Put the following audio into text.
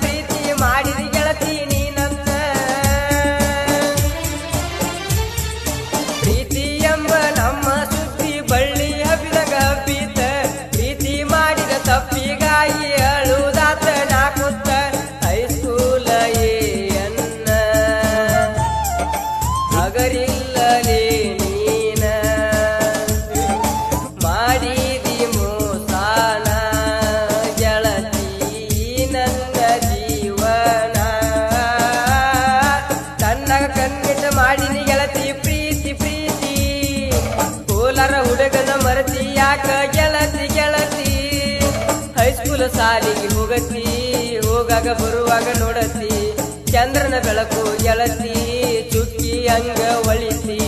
ಪ್ರೀತಿ ಮಾಡಿದ ಗೆಳತಿ ನೀನಂತ. ಪ್ರೀತಿ ಎಂಬ ನಮ್ಮ ಸುದ್ದಿ ಬಳ್ಳಿ ಹಬ್ಬಿದಂಗ ಹಬ್ಬಿತ ಪ್ರೀತಿ ಮಾಡಿದ ತಪ್ಪಿಗಾಗಿ ಅಳುವುದಾತ ನಾಕುತ್ತ ಹೈಸ್ಕೂಲ ಏ ಅನ್ನ ಅಗರಿ ಹುಡುಗನ ಮರತಿ, ಯಾಕ ಗೆಳತಿ ಗೆಳತಿ? ಹೈಸ್ಕೂಲ್ ಸಾಲಿಗೆ ಹೋಗತಿ, ಹೋಗಾಗ ಬರುವಾಗ ನೋಡತಿ. ಚಂದ್ರನ ಬೆಳಕು ಗೆಳತಿ, ಚುಕ್ಕಿ ಅಂಗ ಒಳಿತಿ